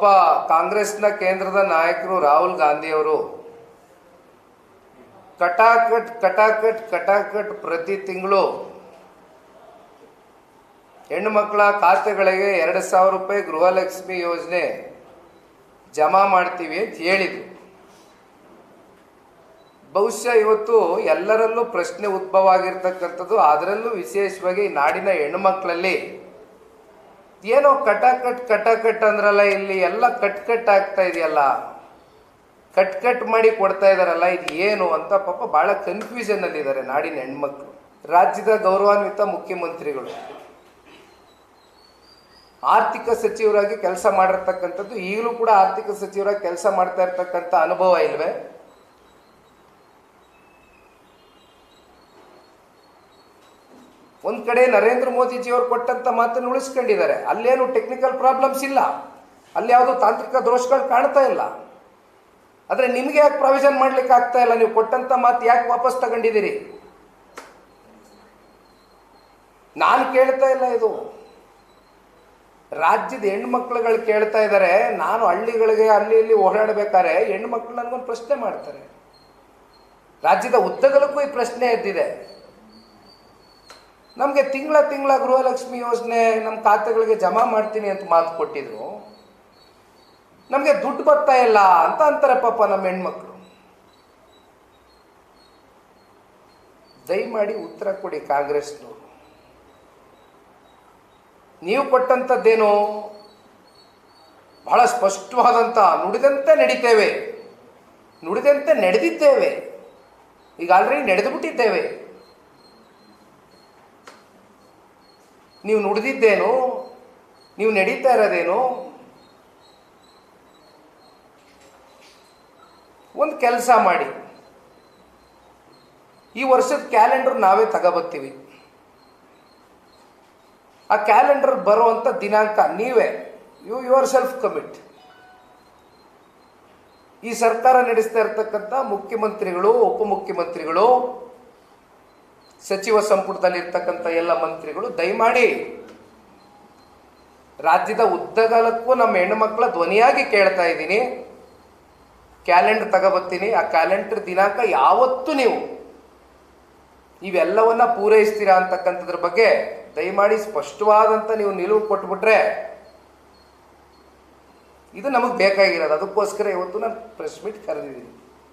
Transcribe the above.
ಪಾಪ ಕಾಂಗ್ರೆಸ್ನ ಕೇಂದ್ರದ ನಾಯಕರು ರಾಹುಲ್ ಗಾಂಧಿಯವರು. ಕಟಾಕಟ್ ಕಟಾಕಟ್ ಕಟಾಕಟ್ ಪ್ರತಿ ತಿಂಗಳು ಹೆಣ್ಣು ಮಕ್ಕಳ ಖಾತೆಗಳಿಗೆ ಎರಡು ಸಾವಿರ ರೂಪಾಯಿ ಗೃಹಲಕ್ಷ್ಮಿ ಯೋಜನೆ ಜಮಾ ಮಾಡ್ತೀವಿ ಅಂತ ಹೇಳಿದರು. ಬಹುಶಃ ಇವತ್ತು ಎಲ್ಲರಲ್ಲೂ ಪ್ರಶ್ನೆ ಉದ್ಭವ ಆಗಿರ್ತಕ್ಕಂಥದ್ದು, ಅದರಲ್ಲೂ ವಿಶೇಷವಾಗಿ ನಾಡಿನ ಹೆಣ್ಣು ಕಟ ಕಟ್ ಕಟ ಕಟ್ ಅಂದ್ರಲ್ಲ ಇಲ್ಲಿ ಎಲ್ಲ ಕಟ್ ಕಟ್ ಆಗ್ತಾ ಇದೆಯಲ್ಲ. ಕಟ್ ಕಟ್ ಮಾಡಿ ಕೊಡ್ತಾ ಇದಾರಲ್ಲ, ಇದು ಏನು ಅಂತ ಪಾಪ ಬಹಳ ಕನ್ಫ್ಯೂಷನ್ ಅಲ್ಲಿ ಇದ್ದಾರೆ ನಾಡಿನ ಹೆಣ್ಮಕ್ಳು. ರಾಜ್ಯದ ಗೌರವಾನ್ವಿತ ಮುಖ್ಯಮಂತ್ರಿಗಳು. ಆರ್ಥಿಕ ಸಚಿವರಾಗಿ ಕೆಲಸ ಮಾಡಿರ್ತಕ್ಕಂಥದ್ದು ಈಗಲೂ ಕೂಡ ಆರ್ಥಿಕ ಸಚಿವರಾಗಿ ಕೆಲಸ ಮಾಡ್ತಾ ಇರ್ತಕ್ಕಂಥ ಅನುಭವ ಇಲ್ವೇ? ಒಂದ್ ಕಡೆ ನರೇಂದ್ರ ಮೋದಿಜಿಯವರು ಕೊಟ್ಟಂತ ಮಾತನ್ನು ಉಳಿಸ್ಕೊಂಡಿದ್ದಾರೆ. ಅಲ್ಲೇನು ಟೆಕ್ನಿಕಲ್ ಪ್ರಾಬ್ಲಮ್ಸ್ ಇಲ್ಲ. ಅಲ್ಲಿ ಯಾವುದು ತಾಂತ್ರಿಕ ದೋಷಗಳು ಕಾಣ್ತಾ ಇಲ್ಲ. ಆದರೆ ನಿಮಗೆ ಯಾಕೆ ಪ್ರಾವಿಷನ್ ಮಾಡ್ಲಿಕ್ಕೆ ಆಗ್ತಾ ಇಲ್ಲ? ನೀವು ಕೊಟ್ಟಂತ ಮಾತು ಯಾಕೆ ವಾಪಸ್ ತಗೊಂಡಿದ್ದೀರಿ? ನಾನು ಕೇಳ್ತಾ ಇಲ್ಲ ಇದು. ರಾಜ್ಯದ ಹೆಣ್ಮಕ್ಳುಗಳು ಕೇಳ್ತಾ ಇದ್ದಾರೆ ನಾನು ಹಳ್ಳಿಗಳಿಗೆ ಅಲ್ಲಿ ಇಲ್ಲಿ ಓಡಾಡಬೇಕಾದ್ರೆ ಹೆಣ್ಮಕ್ಳು ನನಗೊಂದು ಪ್ರಶ್ನೆ ಮಾಡ್ತಾರೆ. ರಾಜ್ಯದ ಉದ್ದಗಲಕ್ಕೂ ಈ ಪ್ರಶ್ನೆ ಎದ್ದಿದೆ. ನಮಗೆ ತಿಂಗಳ ತಿಂಗಳ ಗೃಹಲಕ್ಷ್ಮಿ ಯೋಜನೆ ನಮ್ಮ ಖಾತೆಗಳಿಗೆ ಜಮಾ ಮಾಡ್ತೀನಿ ಅಂತ ಮಾತು ಕೊಟ್ಟಿದ್ರು. ನಮಗೆ ದುಡ್ಡು ಬರ್ತಾ ಇಲ್ಲ ಅಂತ ಅಂತಾರೆ ಪಾಪ ನಮ್ಮ ಹೆಣ್ಮಕ್ಳು. ದಯಮಾಡಿ ಉತ್ತರ ಕೊಡಿ ಕಾಂಗ್ರೆಸ್ನವರು. ನೀವು ಕೊಟ್ಟಂಥದ್ದೇನು ಬಹಳ ಸ್ಪಷ್ಟವಾದಂಥ ನುಡಿದಂತೆ ನಡೀತೇವೆ. ನುಡಿದಂತೆ ನಡೆದಿದ್ದೇವೆ. ಈಗ ಆಲ್ರೆಡಿ ನಡೆದು ಬಿಟ್ಟಿದ್ದೇವೆ. ನೀವು ನುಡಿದಿದ್ದೇನು? ನೀವು ನಡೀತಾ ಇರೋದೇನು? ಒಂದು ಕೆಲಸ ಮಾಡಿ. ಈ ವರ್ಷದ ಕ್ಯಾಲೆಂಡರ್ ನಾವೇ ತಗೋಬತ್ತೀವಿ. ಆ ಕ್ಯಾಲೆಂಡರ್ ಬರುವಂಥ ದಿನಾಂಕ ನೀವೇ. ಯು ಯುವರ್ ಸೆಲ್ಫ್ ಕಮಿಟ್ ಈ ಸರ್ಕಾರ ನಡೆಸ್ತಾ ಇರ್ತಕ್ಕಂಥ ಮುಖ್ಯಮಂತ್ರಿಗಳು, ಉಪಮುಖ್ಯಮಂತ್ರಿಗಳು ಸಚಿವ ಸಂಪುಟದಲ್ಲಿ ಇರ್ತಕ್ಕಂಥ ಎಲ್ಲ ಮಂತ್ರಿಗಳು, ದಯಮಾಡಿ ರಾಜ್ಯದ ಉದ್ದಗಲಕ್ಕೂ ನಮ್ಮ ಹೆಣ್ಣುಮಕ್ಕಳ ಧ್ವನಿಯಾಗಿ ಕೇಳ್ತಾ ಇದ್ದೀನಿ. ಕ್ಯಾಲೆಂಡರ್ ತಗೋಬರ್ತೀನಿ. ಆ ಕ್ಯಾಲೆಂಡರ್ ದಿನಾಂಕ ಯಾವತ್ತು ನೀವು ಇವೆಲ್ಲವನ್ನ ಪೂರೈಸ್ತೀರಾ ಅಂತಕ್ಕಂಥದ್ರ ಬಗ್ಗೆ ದಯಮಾಡಿ ಸ್ಪಷ್ಟವಾದಂಥ ನೀವು ನಿಲುವು ಕೊಟ್ಬಿಟ್ರೆ ಇದು ನಮಗೆ ಬೇಕಾಗಿರೋದು. ಅದಕ್ಕೋಸ್ಕರ ಇವತ್ತು ನಾನು ಪ್ರೆಸ್ ಮೀಟ್ ಕರೆದಿದ್ದೀನಿ.